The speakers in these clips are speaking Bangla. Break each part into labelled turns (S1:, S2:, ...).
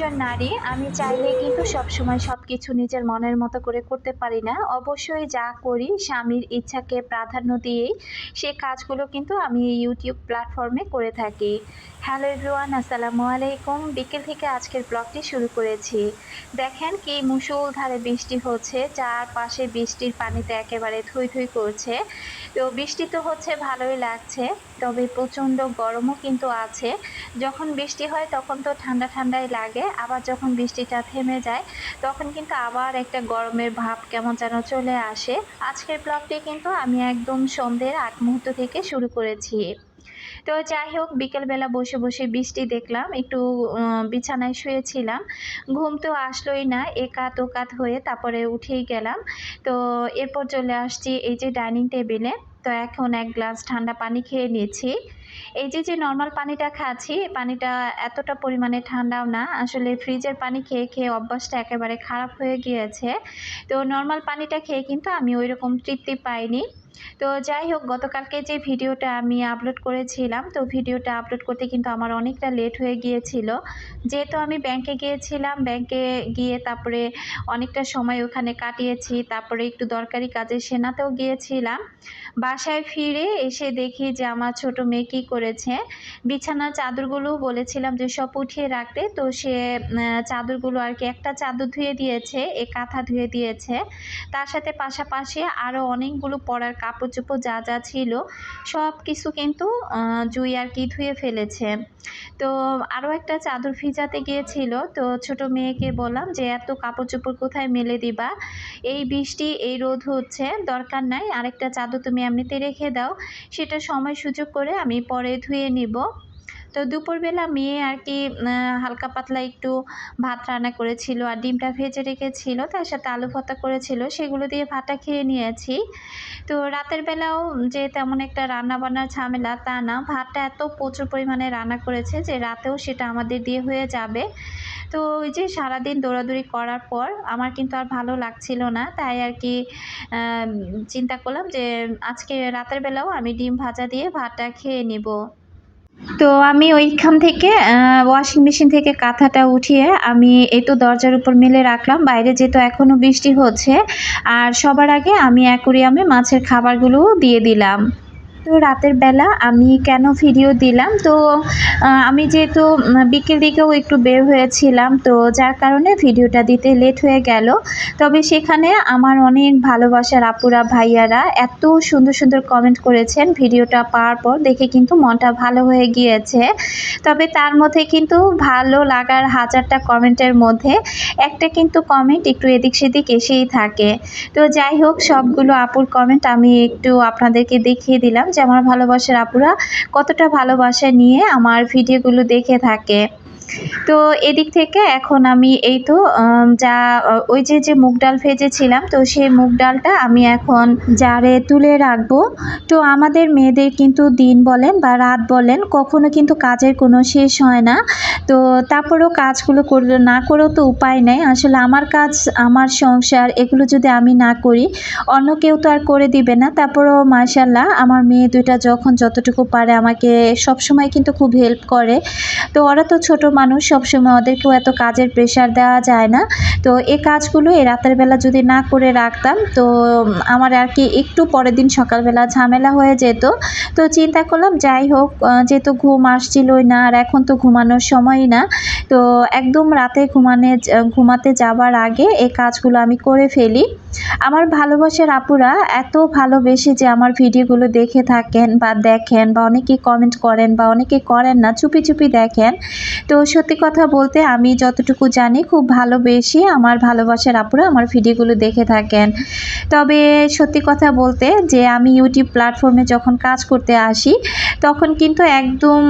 S1: একজন নারী, আমি চাইলে কিন্তু সবসময় সব কিছু নিজের মনের মতো করে করতে পারি না। অবশ্যই যা করি, স্বামীর ইচ্ছাকে প্রাধান্য দিয়েই সে কাজগুলো কিন্তু আমি ইউটিউব প্ল্যাটফর্মে করে থাকি। হ্যালো এভরিওয়ান আসসালামু আলাইকুম। বিকেল থেকে আজকের ব্লগটি শুরু করেছি। দেখেন কি মুষলধারে বৃষ্টি হচ্ছে, চারপাশে বৃষ্টির পানিতে একেবারে থুই থুই করছে। তো বৃষ্টি তো হচ্ছে, ভালোই লাগছে, তবে প্রচণ্ড গরমও কিন্তু আছে। যখন বৃষ্টি হয় তখন তো ঠান্ডা ঠান্ডাই লাগে আবার যখন বৃষ্টিটা থেমে যায়, তখন কিন্তু আবার একটা গরমের ভাব কেমন যেন চলে আসে। আজকের ব্লগটি কিন্তু আমি একদম সন্ধ্যের আগ মুহূর্ত থেকে শুরু করেছি। তো যাই হোক, বিকেলবেলা বসে বসে বৃষ্টি দেখলাম, একটু বিছানায় শুয়েছিলাম। ঘুম তো আসলোই না, একাত ওকাত হয়ে তারপরে উঠেই গেলাম। তো এরপর চলে আসছি এই যে ডাইনিং টেবিলে। তো এখন এক গ্লাস ঠান্ডা পানি খেয়ে নিয়েছি এই যে যে নর্মাল পানিটা খাচ্ছি পানিটা এতটা পরিমাণে ঠান্ডাও না। আসলে ফ্রিজের পানি খেয়ে খেয়ে অভ্যাসটা একেবারে খারাপ হয়ে গিয়েছে। তো নর্মাল পানিটা খেয়ে কিন্তু আমি ওই রকম তৃপ্তি পাইনি। তো যাই হোক, গতকালকে যে ভিডিওটা আমি আপলোড করেছিলাম, তো ভিডিওটা আপলোড করতে কিন্তু আমার অনেকটা লেট হয়ে গিয়েছিল। যেহেতু আমি ব্যাংকে গিয়েছিলাম ব্যাংকে গিয়ে তারপরে অনেকটা সময় ওখানে কাটিয়েছি, তারপরে একটু দরকারি কাজে সেনাতেও গিয়েছিলাম। বাসায় ফিরে এসে দেখি যে, আমার ছোট মেয়ে কী করেছে। বিছানার চাদরগুলো বলেছিলাম যে, সব উঠিয়ে রাখতে। তো সে চাদরগুলো আর কি একটা চাদর ধুয়ে দিয়েছে, এ কাঁথা ধুয়ে দিয়েছে। তার সাথে পাশাপাশি আরও অনেকগুলো পরার কাপড় চোপড় যা যা ছিল, সব কিছু কিন্তু জুই আর কি ধুয়ে ফেলেছে। তো আরও একটা চাদর ভিজাতে গিয়েছিল। তো ছোট মেয়েকে বললাম যে, এত কাপড় চোপড় কোথায় মেলে দিবা? এই বৃষ্টি, এই রোদ হচ্ছে, দরকার নাই। আরেকটা চাদর তুমি এমনিতে রেখে দাও। সেটা সময় সুযোগ করে আমি পরে ধুয়ে নিব। তো দুপুরবেলা মেয়ে আর কি হালকা পাতলা একটু ভাত রান্না করেছিল আর ডিমটা ভেজে রেখেছিল, তার সাথে আলু ভর্তা করেছিল, সেগুলো দিয়ে ভাতটা খেয়ে নিয়েছি। তো রাতের বেলাও যে তেমন একটা রান্না বান্নার ঝামেলা তা না, ভাতটা এত প্রচুর পরিমাণে রান্না করেছে যে রাতেও সেটা আমাদের দিয়ে হয়ে যাবে। তো ওই যে সারাদিন দৌড়াদৌড়ি করার পর আমার কিন্তু আর ভালো লাগছিল না, তাই আর কি চিন্তা করলাম যে আজকে রাতের বেলাও আমি ডিম ভাজা দিয়ে ভাতটা খেয়ে নিব। তো আমি ওইখান থেকে ওয়াশিং মেশিন থেকে কাঁথাটা উঠিয়ে আমি এই তো দরজার উপর মেলে রাখলাম। বাইরে যেহেতু এখনও বৃষ্টি হচ্ছে, আর সবার আগে আমি অ্যাকোরিয়ামে মাছের খাবারগুলো দিয়ে দিলাম। তো রাতের বেলা, আমি কেন ভিডিও দিলাম? তো আমি যেহেতু বিকেল দিকেও একটু বের হয়েছিলাম, তো যার কারণে ভিডিওটা দিতে লেট হয়ে গেল। তবে সেখানে আমার অনেক ভালোবাসার আপুরা, ভাইয়ারা এত সুন্দর সুন্দর কমেন্ট করেছেন ভিডিওটা পাওয়ার পর। দেখে কিন্তু মনটা ভালো হয়ে গিয়েছে। তবে তার মধ্যে কিন্তু ভালো লাগার হাজারটা কমেন্টের মধ্যে একটা কিন্তু কমেন্ট একটু এদিক সেদিক এসেই থাকে। তো যাই হোক, সবগুলো আপুর কমেন্ট আমি একটু আপনাদেরকে দেখিয়ে দিলাম। আমার ভালোবাসার আপুরা কতটা ভালোবাসা নিয়ে আমার ভিডিওগুলো দেখে থাকে। তো এদিক থেকে এখন আমি এই তো যা ওই যে যে মুগ ডাল ভেজেছিলাম, তো সেই মুগ ডালটা আমি এখন জারে তুলে রাখব। তো আমাদের মেয়েদের কিন্তু দিন বলেন বা রাত বলেন, কখনো কিন্তু কাজের কোনো শেষ হয় না। তো তারপরেও কাজগুলো করলে, না করেও তো উপায় নেই। আসলে আমার কাজ, আমার সংসার, এগুলো যদি আমি না করি, অন্য কেউ তো আর করে দিবে না। তারপরেও মাশাল্লাহ আমার মেয়ে দুইটা যখন যতটুকু পারে আমাকে সবসময় কিন্তু খুব হেল্প করে। তো ওরা তো ছোট মানুষ সবসময় ওদেরকেও এত কাজের প্রেশার দেওয়া যায় না। তো এই কাজগুলো এই রাতের বেলা যদি না করে রাখতাম, তো আমার আর কি একটু পরের দিন সকালবেলা ঝামেলা হয়ে যেত। তো চিন্তা করলাম, যাই হোক যেহেতু ঘুম আসছিলই না আর এখন তো ঘুমানোর সময়ই না, তো একদম রাতে ঘুমানে, ঘুমাতে যাবার আগে এই কাজগুলো আমি করে ফেলি। আমার ভালোবাসার আপুরা এত ভালোবেসে যে আমার ভিডিওগুলো দেখে থাকেন বা দেখেন বা অনেকে কমেন্ট করেন বা অনেকে করেন না, চুপি চুপি দেখেন। তো সত্যি কথা বলতে আমি যতটুকু জানি খুব ভালোবেসে আমার ভালোবাসার আপুরা আমার ভিডিওগুলো দেখে থাকেন। তবে সত্যি কথা বলতে যে আমি ইউটিউব প্ল্যাটফর্মে যখন কাজ করতে আসি, তখন কিন্তু একদম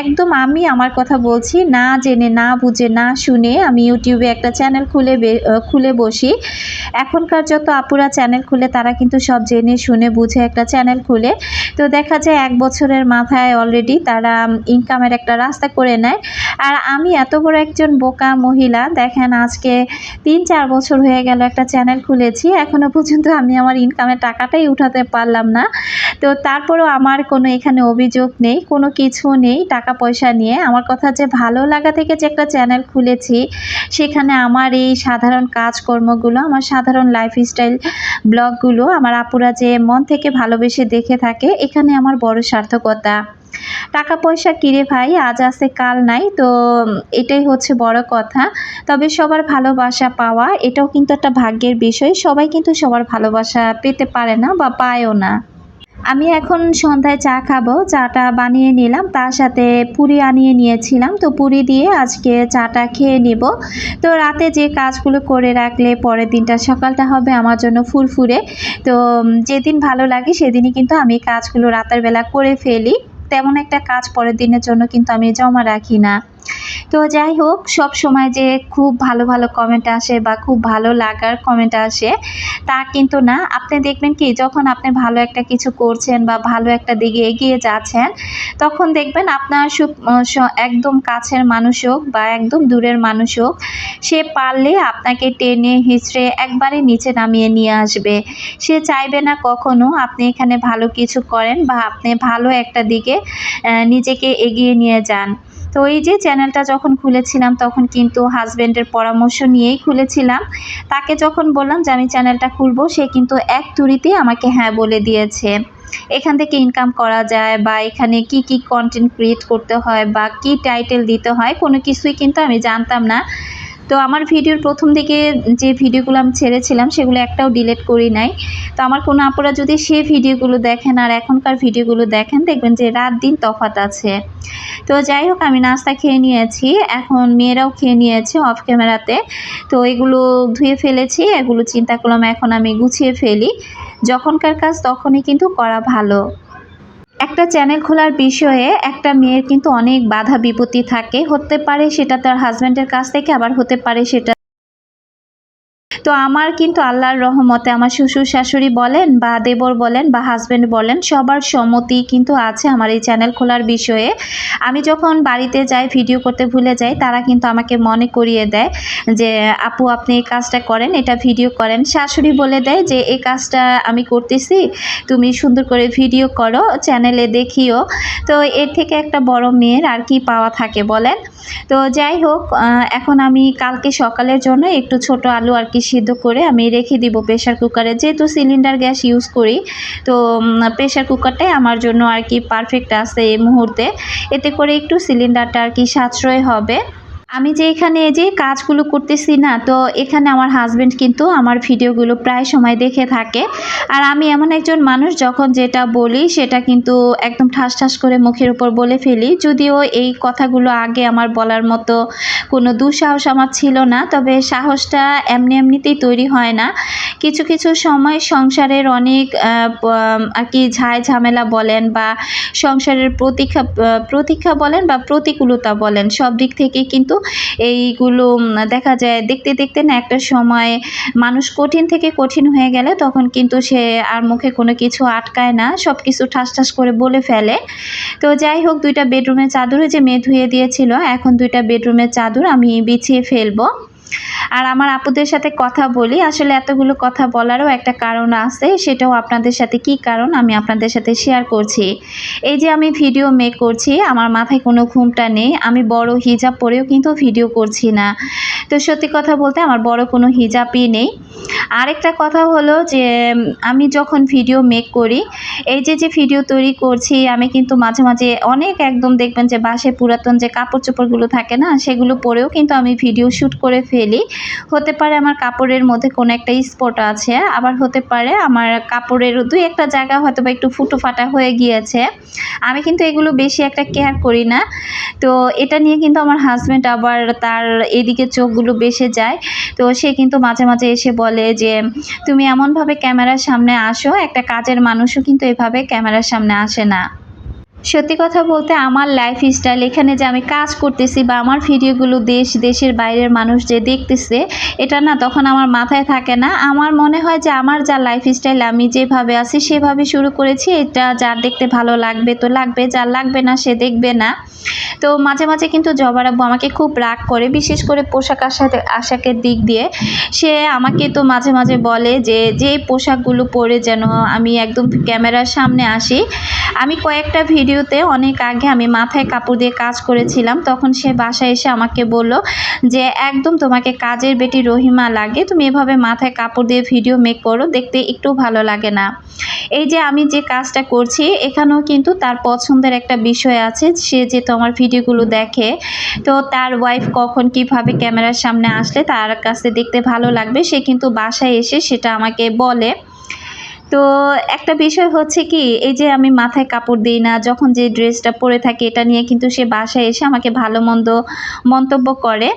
S1: একদম আমি আমার কথা বলছি, না জেনে, না বুঝে, না শুনে আমি ইউটিউবে একটা চ্যানেল খুলে খুলে বসি। এখনকার যত আপুরা চ্যানেল খুলে, তারা কিন্তু সব জেনে, শুনে, বুঝে একটা চ্যানেল খুলে। তো দেখা যায় এক বছরের মাথায় অলরেডি তারা ইনকামের একটা রাস্তা করে নেয়। আর আমি এত বড় একজন বোকা মহিলা, দেখেন আজকে তিন চার বছর হয়ে গেল একটা চ্যানেল খুলেছি এখনও পর্যন্ত আমি আমার ইনকামের টাকাটাই উঠাতে পারলাম না। তো তারপরেও আমার কোনো এখানে অভিযোগ নেই, কোনো কিছু নেই টাকা পয়সা নিয়ে। আমার কথা যে ভালো লাগা থেকে যে একটা চ্যানেল খুলেছি, সেখানে আমার এই সাধারণ কাজকর্মগুলো, আমার সাধারণ লাইফস্টাইল ব্লগগুলো আমার আপুরা যে মন থেকে ভালোবেসে দেখে থাকে, এখানে আমার বড় সার্থকতা। টাকা পয়সা কিরে ভাই? আজ আছে, কাল নাই। তো এটাই হচ্ছে বড় কথা। তবে সবার ভালোবাসা পাওয়া, এটাও কিন্তু একটা ভাগ্যের বিষয়। সবাই কিন্তু সবার ভালোবাসা পেতে পারে না বা পায়ও না। আমি এখন সন্ধ্যায় চা খাব। চাটা বানিয়ে নিলাম। তার সাথে পুরি আনিয়ে নিয়েছিলাম। তো পুরি দিয়ে আজকে চাটা খেয়ে নিব। তো রাতে যে কাজগুলো করে রাখলে পরের দিনটা, সকালটা হবে আমার জন্য ফুরফুরে। তো যেদিন ভালো লাগে সেদিনই কিন্তু আমি কাজগুলো রাতের বেলা করে ফেলি। তেমন একটা কাজ পরের দিনের জন্য কিন্তু আমি জমা রাখি না। তো যাই হোক, সব সময় যে খুব ভালো ভালো কমেন্ট আসে বা খুব ভালো লাগার কমেন্ট আসে, তা কিন্তু না। আপনি দেখবেন কি, যখন আপনি ভালো একটা কিছু করছেন বা ভালো একটা দিকে এগিয়ে যাচ্ছেন, তখন দেখবেন আপনার সু- একদম কাছের মানুষ হোক বা একদম দূরের মানুষ হোক, সে পারলে আপনাকে টেনে হিচড়ে একবারে নিচে নামিয়ে নিয়ে আসবে। সে চাইবে না কখনো আপনি এখানে ভালো কিছু করেন বা আপনি ভালো একটা দিকে নিজেকে এগিয়ে নিয়ে যান। তো এই যে চ্যানেলটা যখন খুলেছিলাম, তখন কিন্তু হাজব্যান্ডের পরামর্শ নিয়েই খুলেছিলাম। তাকে যখন বললাম যে, আমি চ্যানেলটা খুলবো সে কিন্তু এক তুরিতেই আমাকে হ্যাঁ বলে দিয়েছে। এখান থেকে ইনকাম করা যায় বা এখানে কি কি কন্টেন্ট ক্রিয়েট করতে হয় বা কি টাইটেল দিতে হয়, কোনো কিছুই কিন্তু আমি জানতাম না। তো আমার ভিডিওর প্রথম দিকে যে ভিডিওগুলো আমি ছেড়েছিলাম, সেগুলো একটাও ডিলিট করি নাই। তো আমার কোনো আপুরা যদি সে ভিডিওগুলো দেখেন আর এখনকার ভিডিওগুলো দেখেন, দেখবেন যে রাত দিন তফাত আছে। তো যাই হোক, আমি নাস্তা খেয়ে নিয়েছি। এখন মেয়েরাও খেয়ে নিয়েছে অফ ক্যামেরাতে তো এগুলো ধুয়ে ফেলেছি, এগুলো চিন্তা করলাম এখন আমি গুছিয়ে ফেলি। যখনকার কাজ তখনই কিন্তু করা ভালো। একটা চ্যানেল খোলার বিষয়ে একটা মেয়ের কিন্তু অনেক বাধা বিপত্তি থাকে। হতে পারে সেটা তার হাজব্যান্ডের কাছ থেকে, আবার হতে পারে সেটা তো আমার কিন্তু আল্লাহর রহমতে আমার শ্বশুর শাশুড়ি বলেন বা দেবর বলেন বা হাজব্যান্ড বলেন, সবার সম্মতি কিন্তু আছে আমার এই চ্যানেল খোলার বিষয়ে। আমি যখন বাড়িতে যাই ভিডিও করতে ভুলে যাই, তারা কিন্তু আমাকে মনে করিয়ে দেয় যে, আপু, আপনি এই কাজটা করেন, এটা ভিডিও করেন। শাশুড়ি বলে দেয় যে, এই কাজটা আমি করতেছি, তুমি সুন্দর করে ভিডিও করো চ্যানেলে দেখিও। তো এর থেকে একটা বড় মেয়ের আর কি পাওয়া থাকে বলেন। তো যাই হোক এখন আমি কালকে সকালের জন্য একটু ছোট আলু আর কি সিদ্ধ করে আমি রেখে দিব প্রেশার কুকারে যেহেতু সিলিন্ডার গ্যাস ইউজ করি, তো প্রেশার কুকারটাই আমার জন্য আর কি পারফেক্ট আছে এই মুহূর্তে। এতে করে একটু সিলিন্ডারটা আর কি সাশ্রয় হবে। আমি যে এখানে যে কাজগুলো করতেছি না, তো এখানে আমার হাজবেন্ড কিন্তু আমার ভিডিওগুলো প্রায় সময় দেখে থাকে। আর আমি এমন একজন মানুষ, যখন যেটা বলি সেটা কিন্তু একদম ঠাস ঠাস করে মুখের উপর বলে ফেলি। যদিও এই কথাগুলো আগে আমার বলার মতো কোনো দুঃসাহস আমার ছিল না, তবে সাহসটা এমনি এমনিতেই তৈরি হয় না। কিছু কিছু সময় সংসারের অনেক আর কি ঝাই ঝামেলা বলেন বা সংসারের প্রতীক্ষা প্রতীক্ষা বলেন বা প্রতিকূলতা বলেন, সব দিক থেকে কিন্তু এইগুলো দেখা যায় দেখতে দেখতে না একটা সময় মানুষ কঠিন থেকে কঠিন হয়ে গেলে তখন কিন্তু সে আর মুখে কোনো কিছু আটকায় না সব কিছু ঠাস ঠাস করে বলে ফেলে। তো যাই হোক, দুইটা বেডরুমের চাদর যে মেয়ে ধুয়ে দিয়েছিল, এখন দুইটা বেডরুমের চাদর আমি বিছিয়ে ফেলব। আর আমার আপুদের সাথে কথা বলি, আসলে এতগুলো কথা বলারও একটা কারণ আছে, সেটাও আপনাদের সাথে কি কারণ আমি আপনাদের সাথে শেয়ার করছি। এই যে আমি ভিডিও মেক করছি, আমার মাথায় কোনো ঘুমটা নেই, আমি বড় হিজাব পরেও কিন্তু ভিডিও করছি না। তো সত্যি কথা বলতে আমার বড় কোনো হিজাবই নেই। আরেকটা কথা হলো যে, আমি যখন ভিডিও মেক করি, এই যে যে ভিডিও তৈরি করছি, আমি কিন্তু মাঝে মাঝে অনেক একদম দেখবেন যে বাসে পুরাতন যে কাপড় চোপড়গুলো থাকে না, সেগুলো পরেও কিন্তু আমি ভিডিও শ্যুট করে ফেলি। হতে পারে আমার কাপড়ের মধ্যে কোনো একটা স্পট আছে, আবার হতে পারে আমার কাপড়ের দুই একটা জায়গা হয়তো বা একটু ফুটো ফাটা হয়ে গিয়েছে। আমি কিন্তু এগুলো বেশি একটা কেয়ার করি না। তো এটা নিয়ে কিন্তু আমার হাজব্যান্ড আবার তার এদিকে চোখগুলো বেসে যায়। তো সে কিন্তু মাঝে মাঝে এসে বলে যে, তুমি এমনভাবে ক্যামেরার সামনে আসো, একটা কাজের মানুষও কিন্তু এভাবে ক্যামেরার সামনে আসে না। সত্যি কথা বলতে আমার লাইফ স্টাইল এখানে যে আমি কাজ করতেছি বা আমার ভিডিওগুলো দেশ, দেশের বাইরের মানুষ যে দেখতেছে, এটা না তখন আমার মাথায় থাকে না। আমার মনে হয় যে আমার যা লাইফ স্টাইল আমি যেভাবে আছি সেভাবে শুরু করেছি। এটা যার দেখতে ভালো লাগবে তো লাগবে, যার লাগবে না সে দেখবে না। তো মাঝে মাঝে কিন্তু জবার আব্বু আমাকে খুব রাগ করে, বিশেষ করে পোশাক আশাক, আশাকের দিক দিয়ে। সে আমাকে তো মাঝে মাঝে বলে যে যে পোশাকগুলো পরে যেন আমি একদম ক্যামেরার সামনে আসি। আমি কয়েকটা ভিডিওতে অনেক আগে আমি মাথায় কাপড় দিয়ে কাজ করেছিলাম, তখন সে বাসায় এসে আমাকে বলল যে, একদম তোমাকে কাজের বেটি রহিমা লাগে, তুমি এভাবে মাথায় কাপড় দিয়ে ভিডিও মেক করো, দেখতে একটু ভালো লাগে না। এই যে আমি যে কাজটা করছি, এখানেও কিন্তু তার পছন্দের একটা বিষয় আছে, সে যে তোমার ভিডিওগুলো দেখে, তো তার ওয়াইফ কখন কীভাবে ক্যামেরার সামনে আসলে তার কাছে দেখতে ভালো লাগবে, সে কিন্তু বাসায় এসে সেটা আমাকে বলে। তো একটা বিষয় হচ্ছে কি, এই যে আমি মাথায় কাপড় দিই না, যখন যে ড্রেসটা পরে থাকি এটা নিয়ে কিন্তু সে বাসায় এসে আমাকে ভালো মন্দ মন্তব্য করে।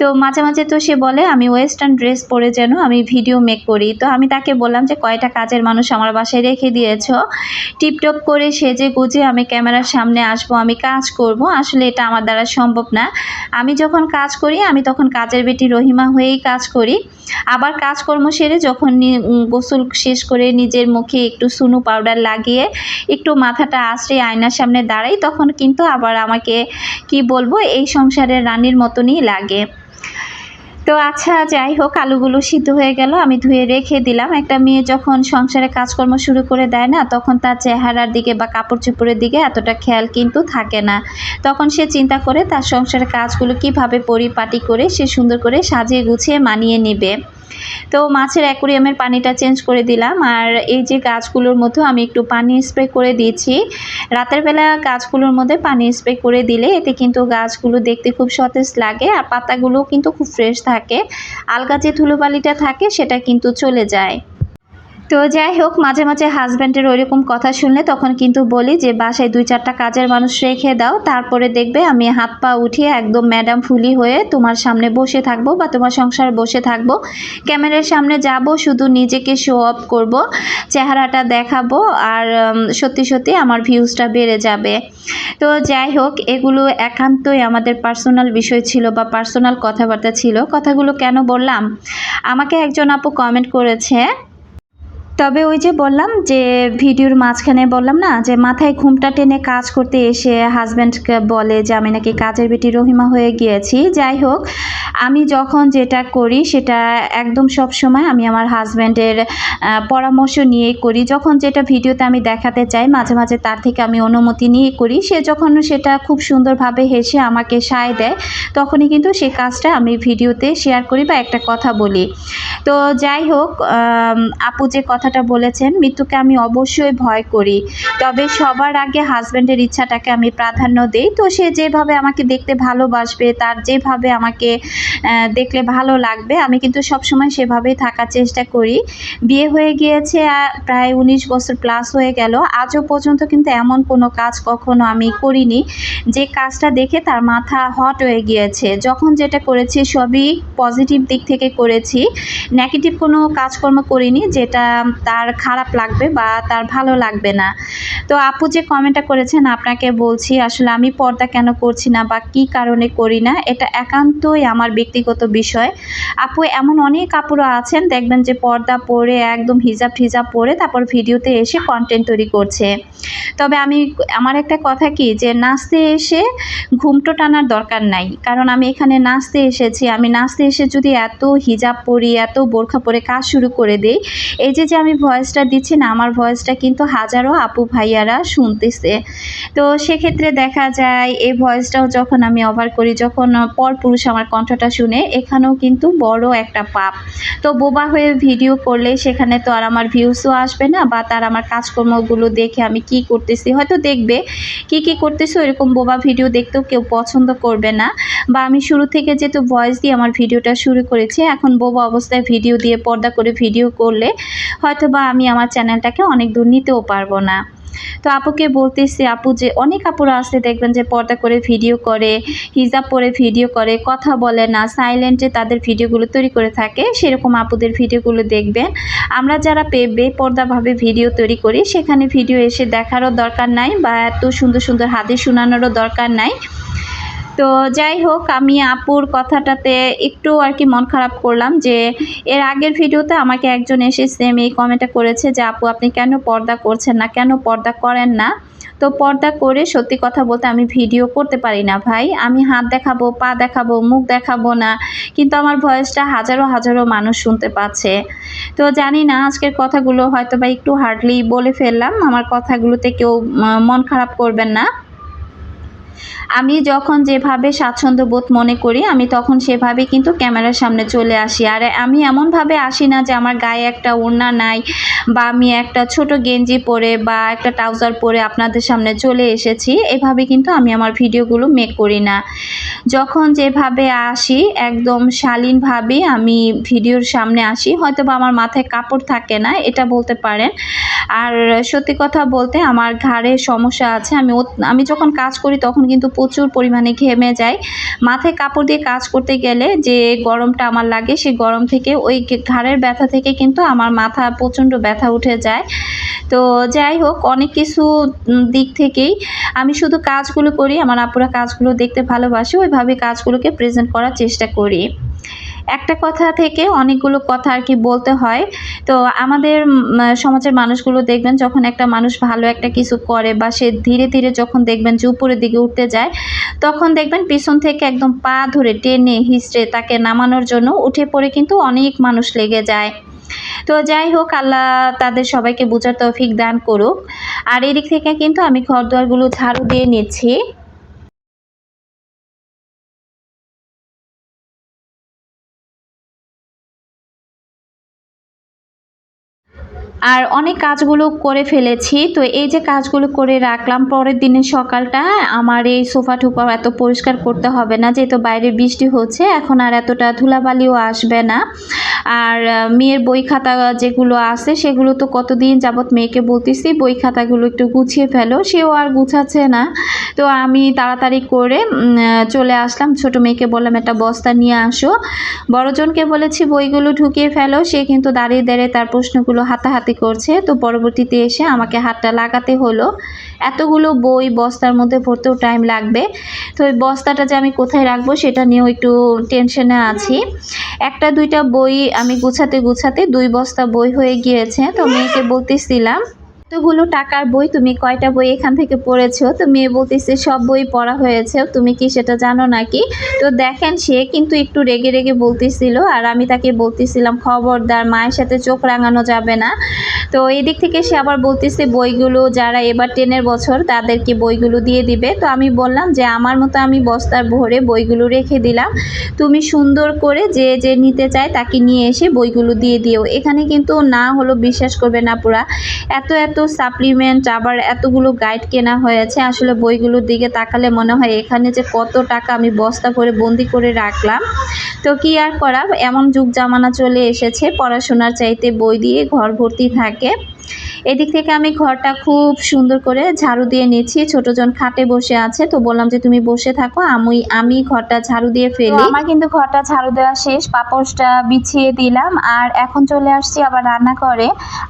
S1: তো মাঝে মাঝে তো সে বলে, আমি ওয়েস্টার্ন ড্রেস পরে যেন আমি ভিডিও মেক করি। তো আমি তাকে বললাম যে, কয়টা কাজের মানুষ আমার বাসায় রেখে দিয়েছ? টিপটপ করে সেজে গুজে আমি ক্যামেরার সামনে আসব, আমি কাজ করব। আসলে এটা আমার দ্বারা সম্ভব না। আমি যখন কাজ করি, আমি তখন কাজের বেটি রহিমা হয়েই কাজ করি। আবার কাজকর্ম সেরে যখন গোসল শেষ করে নিজের মুখে একটু সুনু পাউডার লাগিয়ে একটু মাথাটা আশ্রে আয়নার সামনে দাঁড়াই, তখন কিন্তু আবার আমাকে কি বলব, এই সংসারের রানীর মতনই লাগে। তো আচ্ছা যাই হোক, আলুগুলো সিদ্ধ হয়ে গেল, আমি ধুয়ে রেখে দিলাম। একটা মেয়ে যখন সংসারে কাজকর্ম শুরু করে দেয় না, তখন তার চেহারার দিকে বা কাপড় চোপড়ের দিকে এতটা খেয়াল কিন্তু থাকে না। তখন সে চিন্তা করে তার সংসারের কাজগুলো কীভাবে পরিপাটি করে, সে সুন্দর করে সাজিয়ে গুছিয়ে মানিয়ে নেবে। তো মাছের অ্যাকুরিয়ামের পানিটা চেঞ্জ করে দিলাম আর এই যে গাছগুলোর মধ্যে আমি একটু পানি স্প্রে করে দিয়েছি। রাতের বেলা গাছগুলোর মধ্যে পানি স্প্রে করে দিলে এতে কিন্তু গাছগুলো দেখতে খুব সতেজ লাগে আর পাতাগুলো কিন্তু খুব ফ্রেশ থাকে। আলগা যে ধুলোবালিটা থাকে সেটা কিন্তু চলে যায়। তো যাই হোক, মাঝে মাঝে হাজব্যান্ডের ওইরকম কথা শুনলে তখন কিন্তু বলি যে, বাসায় দুই চারটা কাজের মানুষ রেখে দাও, তারপরে দেখবে আমি হাত পা উঠিয়ে একদম ম্যাডাম ফুলি হয়ে তোমার সামনে বসে থাকব বা তোমার সংসার বসে থাকব। ক্যামেরার সামনে যাব, শুধু নিজেকে শো অফ করব, চেহারাটা দেখাবো আর সত্যি সত্যি আমার ভিউজটা বেড়ে যাবে। তো যাই হোক, এগুলো একান্তই আমাদের পার্সোনাল বিষয় ছিল বা পার্সোনাল কথাবার্তা ছিল। কথাগুলো কেন বললাম? আমাকে একজন আপু কমেন্ট করেছে তবে ওই যে বললাম যে ভিডিওর মাঝখানে বললাম না, যে মাথায় ঘুমটা টেনে কাজ করতে এসে হাজব্যান্ডকে বলে যে আমি নাকি কাজের বেটি রহিমা হয়ে গিয়েছি। যাই হোক, আমি যখন যেটা করি সেটা একদম সব সময় আমি আমার হাজব্যান্ডের পরামর্শ নিয়ে করি। যখন যেটা ভিডিওতে আমি দেখাতে চাই, মাঝে মাঝে তার থেকে আমি অনুমতি নিয়ে করি। সে যখন সেটা খুব সুন্দরভাবে হেসে আমাকে সায় দেয়, তখনই কিন্তু সে কাজটা আমি ভিডিওতে শেয়ার করি বা একটা কথা বলি। তো যাই হোক আপু যে কথাটা বলেছেন, মৃত্যুকে আমি অবশ্যই ভয় করি। তবে সবার আগে হাজব্যান্ডের ইচ্ছাটাকে আমি প্রাধান্য দিই। তো সে যেভাবে আমাকে দেখতে ভালোবাসবে, তার যেভাবে আমাকে দেখলে ভালো লাগবে, আমি কিন্তু সবসময় সেভাবেই থাকার চেষ্টা করি। বিয়ে হয়ে গিয়েছে প্রায় উনিশ বছর প্লাস হয়ে গেল। আজও পর্যন্ত কিন্তু এমন কোনো কাজ কখনো আমি করিনি। যে কাজটা দেখে তার মাথা হট হয়ে গিয়েছে। যখন যেটা করেছি সবই পজিটিভ দিক থেকে করেছি। নেগেটিভ কোনো কাজকর্ম করিনি, যেটা তার খারাপ লাগবে বা তার ভালো লাগবে না। তো আপু যে কমেন্টটা করেছেন, আপনাকে বলছি, আসলে আমি পর্দা কেন করছি না বা কী কারণে করি না, এটা একান্তই আমার ব্যক্তিগত বিষয়। আপু, এমন অনেক আপুরা আছেন, দেখবেন যে পর্দা পরে একদম হিজাব ঠিজাব পরে তারপর ভিডিওতে এসে কন্টেন্ট তৈরি করছে। তবে আমি, আমার একটা কথা কি, যে নাচতে এসে ঘুমটো টানার দরকার নাই। কারণ আমি এখানে নাচতে এসেছি, আমি নাচতে এসে যদি এত হিজাব পরি, এত বোরখা পরে কাজ শুরু করে দিই, এই যে যে আমি ভয়েসটা দিচ্ছি না, আমার ভয়েসটা কিন্তু হাজারো আপু ভাইয়ারা শুনতেছে। তো সেক্ষেত্রে দেখা যায়, এই ভয়েসটাও যখন আমি ওভার করি, যখন পর পুরুষ আমার কণ্ঠটা শুনে, এখানেও কিন্তু বড় একটা পাপ। তো বোবা হয়ে ভিডিও করলে সেখানে তো আর আমার ভিউসও আসবে না বা তার আমার কাজকর্মগুলো দেখে আমি কি করতেছি, হয়তো দেখবে। কি কি করতেছি এরকম বোবা ভিডিও দেখতেও কেউ পছন্দ করবে না। বা আমি শুরু থেকে যেহেতু ভয়েস দিয়ে আমার ভিডিওটা শুরু করেছি, এখন বোবা অবস্থায় ভিডিও দিয়ে পর্দা করে ভিডিও করলে হয়তো হয়তো বা আমি আমার চ্যানেলটাকে অনেক দূর নিতেও পারব না। তো আপুকে বলতেছি, আপু যে অনেক আপুরা আছে, দেখবেন যে পর্দা করে ভিডিও করে, হিজাব পরে ভিডিও করে, কথা বলে না সাইলেন্টে তাদের ভিডিওগুলো তৈরি করে থাকে, সেরকম আপুদের ভিডিওগুলো দেখবেন। আমরা যারা পে পর্দাভাবে ভিডিও তৈরি করি, সেখানে ভিডিও এসে দেখারও দরকার নাই বা এত সুন্দর সুন্দর হাদিস শোনানোরও দরকার নাই। তো যাই হোক, আমি আপুর কথাটাতে একটু আর কি মন খারাপ করলাম যে এর আগের ভিডিওতে আমাকে একজন এসে সেম এই কমেন্টটা করেছে যে, আপু, আপনি কেন পর্দা করছেন না? কেন পর্দা করেন না? তো পর্দা করে সত্যি কথা বলতে আমি ভিডিও করতে পারি না ভাই। আমি হাত দেখাবো, পা দেখাবো, মুখ দেখাবো না, কিন্তু আমার ভয়েসটা হাজারো হাজারো মানুষ শুনতে পাচ্ছে। তো জানি না, আজকের কথাগুলো হয়তো বা একটু হার্ডলি বলে ফেললাম। আমার কথাগুলোতে কেউ মন খারাপ করবেন না। আমি যখন যেভাবে স্বাচ্ছন্দ্য বোধ মনে করি, আমি তখন সেভাবে কিন্তু ক্যামেরার সামনে চলে আসি। আর আমি এমনভাবে আসি না যে আমার গায়ে একটা ওড়না নাই বা আমি একটা ছোট গেঞ্জি পরে বা একটা ট্রাউজার পরে আপনাদের সামনে চলে এসেছি। এভাবে কিন্তু আমি আমার ভিডিওগুলো মেক করি না। যখন যেভাবে আসি, একদম শালীনভাবে আমি ভিডিওর সামনে আসি। হয়তো বা আমার মাথায় কাপড় থাকে না, এটা বলতে পারেন। আর সত্যি কথা বলতে আমার ঘাড়ে সমস্যা আছে। আমি আমি যখন কাজ করি তখন কিন্তু প্রচুর পরিমাণে ঘেমে যাই। মাথায় কাপড় দিয়ে কাজ করতে গেলে যে গরমটা আমার লাগে সেই গরম থেকে ওই ঘাড়ের ব্যথা থেকে কিন্তু আমার মাথা প্রচণ্ড ব্যথা উঠে যায়। তো যাই হোক, অনেক কিছু দিক থেকেই আমি শুধু কাজগুলো করি, আমার আপুরা কাজগুলো দেখতে ভালোবাসি, ওইভাবে কাজগুলোকে প্রেজেন্ট করার চেষ্টা করি। একটা কথা থেকে অনেকগুলো কথা আর কি বলতে হয়। তো আমাদের সমাজের মানুষগুলো দেখবেন যখন একটা মানুষ ভালো একটা কিছু করে বা সে ধীরে ধীরে যখন দেখবেন যে উপরের দিকে উঠতে যায়, তখন দেখবেন পিছন থেকে একদম পা ধরে টেনে হিসড়ে তাকে নামানোর জন্য উঠে পড়ে কিন্তু অনেক মানুষ লেগে যায়। তো যাই হোক, আল্লাহ তাদের সবাইকে বোঝার তৌফিক দান করুক। আর এদিক থেকে কিন্তু আমি ঘর দুয়ারগুলো ঝাড়ু দিয়ে নিচ্ছি। আর অনেক কাজগুলো করে ফেলেছি। তো এই যে কাজগুলো করে রাখলাম, পরের দিনের সকালটা আমার এই সোফা টোফা এত পরিষ্কার করতে হবে না, যেহেতু বাইরে বৃষ্টি হচ্ছে, এখন আর এতটা ধুলাবালিও আসবে না। আর মেয়ের বই খাতা যেগুলো আছে সেগুলো তো কতদিন যাবৎ মেয়েকে বলতেছি, বই খাতাগুলো একটু গুছিয়ে ফেলো। সেও আর গুছাচ্ছে না। তো আমি তাড়াতাড়ি করে চলে আসলাম। ছোট মেয়েকে বললাম, একটা বস্তা নিয়ে আসো। বড়জনকে বলেছি, বইগুলো ঢুকিয়ে ফেলো। সে কিন্তু দাঁড়িয়ে দাঁড়িয়ে তার প্রশ্নগুলো হাতাহাতি করছে। তো পরবর্তীতে এসে আমাকে হাতটা লাগাতে হলো। এতগুলো বই বস্তার মধ্যে ভরতেও টাইম লাগবে। তো ওই বস্তাটা যে আমি কোথায় রাখব সেটা নিয়েও একটু টেনশনে আছি। একটা দুইটা বই আমি গুছাতে গুছাতে দুই বস্তা বই হয়ে গিয়েছে তো মেয়েকে বলতেছিলাম এতগুলো টাকার বই তুমি কয়টা বই এখান থেকে পড়েছো? তো মেয়ে বলতেছে, সব বই পড়া হয়েছে। তুমি কি সেটা জানো নাকি? তো দেখেন, সে কিন্তু একটু রেগে রেগে বলতেছিল আর আমি তাকে বলতেছিলাম, খবরদার, মায়ের সাথে চোখ রাঙানো যাবে না। তো এদিক থেকে সে আবার বলতেছে, বইগুলো যারা এবার টেনের বছর তাদেরকে বইগুলো দিয়ে দিবে? তো আমি বললাম যে, আমার মতো আমি বস্তার ভরে বইগুলো রেখে দিলাম। তুমি সুন্দর করে যে যে নিতে চায় তাকে নিয়ে এসে বইগুলো দিয়ে দিও। এখানে কিন্তু না হলো বিশ্বাস করবে না পুরা। এত এত সাপ্লিমেন্ট আবার এতগুলো গাইড কেনা হয়েছে আসলে বইগুলোর দিকে তাকালে মনে হয় এখানে যে কত টাকা আমি বস্তা করে বন্দি করে রাখলাম। তো কি আর করা এমন যুগ জামানা চলে এসেছে পড়াশোনার চাইতে বই দিয়ে ঘর ভর্তি থাকে। এদিক থেকে আমি ঘরটা খুব সুন্দর করে ঝাড়ু দিয়ে নিচ্ছি ছোটজন খাটে বসে আছে তো বললাম যে তুমি বসে থাকো আমি আমি ঘরটা ঝাড়ু দিয়ে ফেলি। আমার কিন্তু ঘরটা ঝাড়ু দেওয়া শেষ পাপোশটা বিছিয়ে দিলাম আর এখন চলে আসছি আবার রান্না করে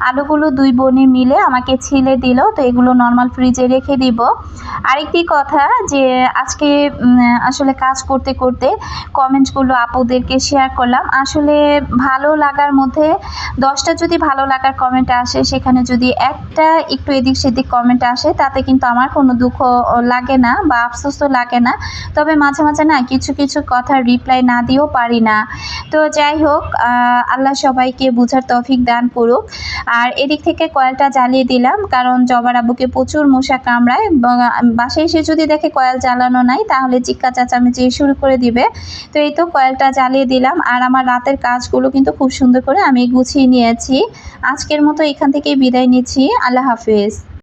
S1: আলুগুলো দুই বোনে মিলে আমাকে ছিলে দিল, তো এগুলো নর্মাল ফ্রিজে রেখে দিব। আরেকটি কথা যে, আজকে আসলে কাজ করতে করতে কমেন্টসগুলো আপুদেরকে শেয়ার করলাম। আসলে ভালো লাগার মধ্যে, দশটা যদি ভালো লাগার কমেন্ট আসে, সেখানে যদি একটা একটু এদিক সেদিক কমেন্ট আসে, তাতে কিন্তু আমার কোনো দুঃখ লাগে না বা আফসোসও লাগে না। তবে মাঝে মাঝে না কিছু কিছু কথা রিপ্লাই না দিয়েও পারি না। তো যাই হোক আল্লাহ সবাইকে বুঝার তৌফিক দান করুক। আর এদিক থেকে কয়েলটা জ্বালিয়ে দিলাম, কারণ জবার আবুকে প্রচুর মশা কামড়ায় বাসায় এসে যদি দেখে কয়েল জ্বালানো নাই, তাহলে চিক্কা চাচামেচি শুরু করে দিবে। তো এই তো কয়েলটা জ্বালিয়ে দিলাম, আর আমার রাতের কাজগুলো কিন্তু খুব সুন্দর করে আমি গুছিয়ে নিয়েছি। আজকের মতো এখান থেকেই বিদায় নিচ্ছি। আল্লাহ হাফিজ।